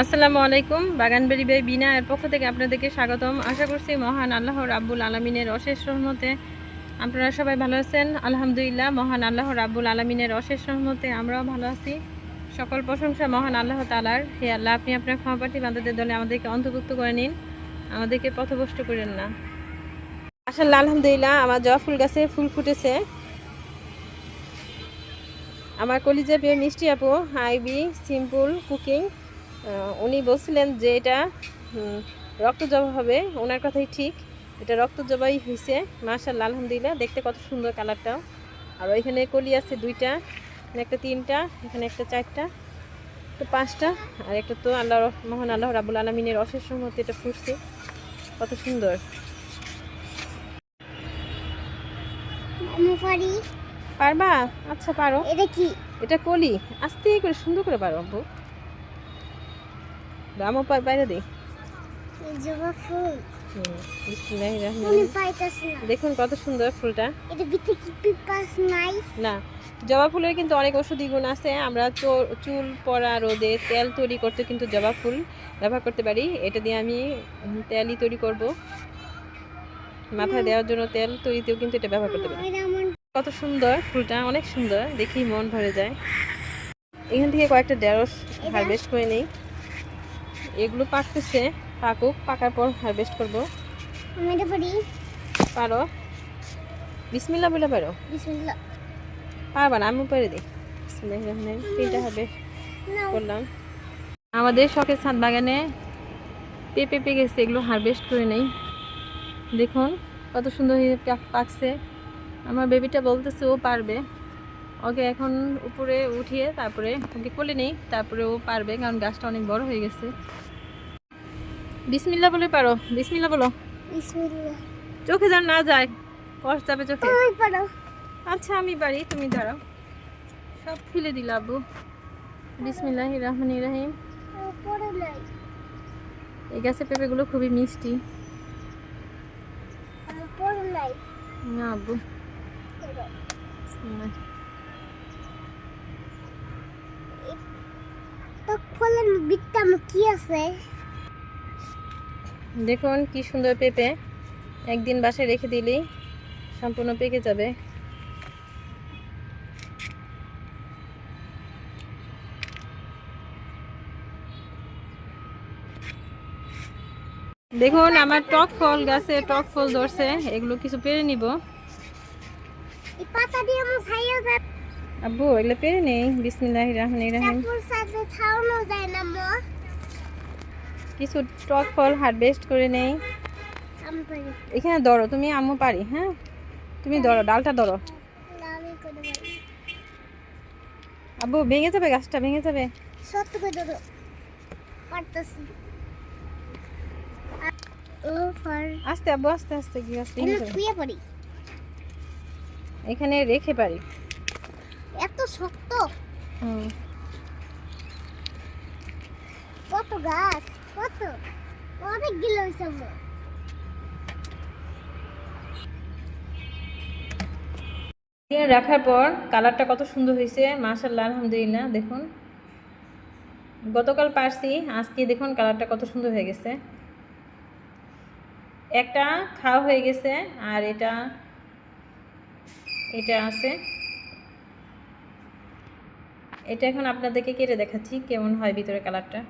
আসসালামু আলাইকুম, বাগানবাড়ি বাই বিনা এর পক্ষ থেকে আপনাদেরকে স্বাগতম। আশা করছি মহান আল্লাহ রাব্বুল আলমিনের অশেষ রহমতে আপনারা সবাই ভালো আছেন। আলহামদুলিল্লাহ, মহান আল্লাহ রাব্বুল আলমিনের অশেষ রহমতে আমরাও ভালো আছি। সকল প্রশংসা মহান আল্লাহ তালার হে আল্লাহ, আপনি আপনার ক্ষমাপাঠী বান্ধবদের দলে আমাদেরকে অন্তর্ভুক্ত করে নিন। আমাদেরকে পথভ্রষ্ট করেন না। আসলে আলহামদুলিল্লাহ, আমার জবা ফুল গাছে ফুল ফুটেছে। আমার কলিজা প্রিয় মিষ্টি আপু, হাইবি, সিম্পল, কুকিং। উনি বলছিলেন যে এটা হুম, রক্তজবা হবে। ওনার কথাই ঠিক। এটা রক্ত রক্তজবাই হয়েছে মাশাল্লাহ আলহামদুলিল্লাহ। দেখতে কত সুন্দর কালারটাও। আর ওইখানে কলি আছে দুইটা একটা তিনটা এখানে একটা চারটা তো পাঁচটা আর একটা তো আল্লাহ মহান আল্লাহ রাবুল আলমিনের অশেষ সম্মতি এটা ফুটছে। কত সুন্দর। পারবা? আচ্ছা পারো। এটা কি? এটা কলি। আস্তে করে সুন্দর করে পারো আব্বু। পার বাইরে জবা ফুল। দেখুন কত সুন্দর ফুলটা। না জবা ফুলের কিন্তু অনেক ওষুধি গুণ আছে। আমরা চুল পড়া রোদে তেল তৈরি করতে কিন্তু জবা ফুল ব্যবহার করতে পারি। এটা দিয়ে আমি তেলই তৈরি করব। মাথায় দেওয়ার জন্য তেল তৈরিতেও কিন্তু এটা ব্যবহার করতে পারি। কত সুন্দর ফুলটা অনেক সুন্দর। দেখি মন ভরে যায়। এখান থেকে কয়েকটা ঢেঁড়স হারভেস্ট করে নেই। এগুলো পাকতেছে পাকুক পাকার পর হারভেস্ট করব। পারি। বিসমিল্লা বলে পারো? পারবা না আমি পেরে দিই। তিনটা হবে করলাম। আমাদের শখের ছাদ বাগানে পেঁপে পেয়ে গেছে এগুলো হারভেস্ট করে নেই। দেখুন কত সুন্দর হয়ে পাকছে। আমার বেবিটা বলতেছে ও পারবে। ওকে এখন উপরে উঠিয়ে তারপরে ওকে কোলে নেই তারপরে ও পারবে কারণ গাছটা অনেক বড় হয়ে গেছে। বিসমিল্লা বলে পারো বিসমিল্লা বলো। চোখে যেন না যায় কষ্ট যাবে চোখে। আচ্ছা আমি বাড়ি তুমি দাঁড়াও। সব ফেলে দিল আব্বু। বিসমিল্লাহ রহমান রাহিম। আমি পড়ে নাই। এই গাছের পেঁপেগুলো খুবই মিষ্টি। না আব্বু এরো। বিসমিল্লাহ। তো ফলের বিত্তাম কি আছে? দেখুন কি সুন্দর পেঁপে। একদিন বাসায় রেখে দিলেই সম্পূর্ণ পেকে যাবে। দেখুন আমার টক ফল গাছে টক ফল ধরছে এগুলো কিছু পেরে নিব। পাতা দিয়ে আব্বু এগুলো পেরে নেই বিসমিল্লাহ রহমান রাহিম। কিছু টক ফল হারভেস্ট করে নেই। এখানে ধরো তুমি আম্মু পারি হ্যাঁ? তুমি ধরো ডালটা ধরো। আব্বু ভেঙে যাবে গাছটা ভেঙে যাবে। সত্য করে ধরো। পারতেছি। ও আস্তে আব্বু আস্তে আস্তে কি পড়ি। এখানে রেখে পারি। শক্ত কত গাছ কত হয়েছে আমার। রাখার পর কালারটা কত সুন্দর হয়েছে মাশাল্লাহ আলহামদুলিল্লাহ দেখুন। গতকাল পারছি আজকে দেখুন কালারটা কত সুন্দর হয়ে গেছে। একটা খাওয়া হয়ে গেছে আর এটা এটা আছে। এটা এখন আপনাদেরকে কেটে দেখাচ্ছি কেমন হয় ভিতরে কালারটা